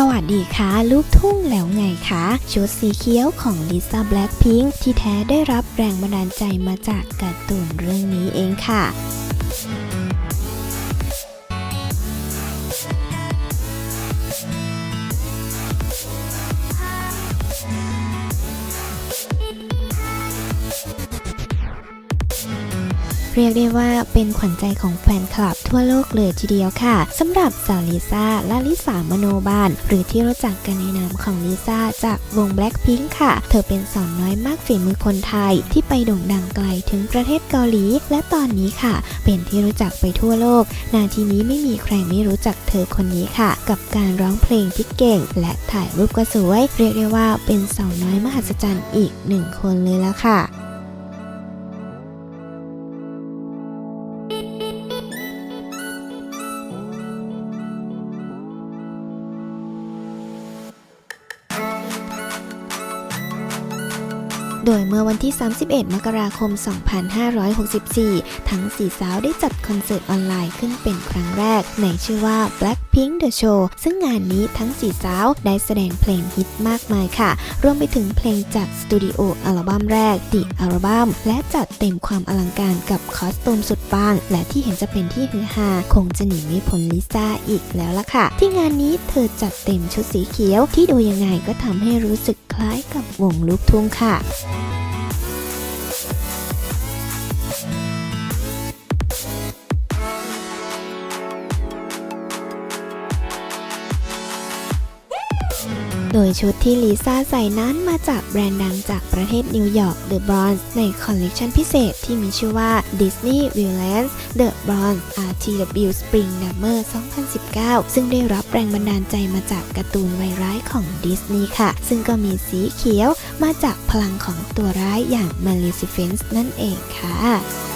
สวัสดีค่ะ ลูกทุ่งแล้วไงคะชุดสีเขียวของลิซ่าแบล็คพิงที่แท้ได้รับแรงบันดาลใจมาจากการ์ตูนเรื่องนี้เองค่ะ เรียกได้ว่าเป็นขวัญใจของแฟนคลับทั่วโลกเลยทีเดียวค่ะสำหรับสาวลิซ่าและลิสามโนบาลหรือที่รู้จักกันในนามของลิซ่าจากวง Blackpink ค่ะ เธอเป็นสาวน้อยมากฝีมือคนไทย ที่ไปโด่งดังไกลถึงประเทศเกาหลี และตอนนี้ค่ะ เป็นที่รู้จักไปทั่วโลก นาทีนี้ไม่มีใครไม่รู้จักเธอคนนี้ค่ะ กับการร้องเพลงที่เก่ง และถ่ายรูปก็สวย เรียกได้ว่าเป็นสาวน้อยมหัศจรรย์อีกหนึ่งคนเลยละค่ะ โดยเมื่อวันที่ 31 มกราคม 2564 ทั้งสี่สาวได้จัดคอนเสิร์ตออนไลน์ขึ้นเป็นครั้งแรก ในชื่อว่า Black Blackpink The Show ซึ่งงานนี้ทั้งสี่สาวได้แสดงเพลงฮิตมากมายค่ะ รวมไปถึงเพลงจากสตูดิโออัลบั้มแรก The Album และจัดเต็มความอลังการกับคอสตูมสุดปัง และที่เห็นจะเป็นที่ฮือฮาคงจะหนีไม่พ้นลิซ่าอีกแล้วล่ะค่ะ ที่งานนี้เธอจัดเต็มชุดสีเขียวที่ดูยังไงก็ทำให้รู้สึกคล้ายกับวงลูกทุ่งค่ะ โดยชุดที่ลิซ่าใส่นั้นมาจากแบรนด์ดังจากประเทศนิวยอร์ก The Bronze ในคอลเลกชันพิเศษที่มีชื่อว่า Disney Violence The Bronze RTW Spring Summer 2019 ซึ่งได้รับแรงบันดาลใจมาจากการ์ตูนวัยร้ายของดิสนีย์ค่ะ ซึ่งก็มีสีเขียวมาจากพลังของตัวร้ายอย่าง Maleficent นั่นเองค่ะ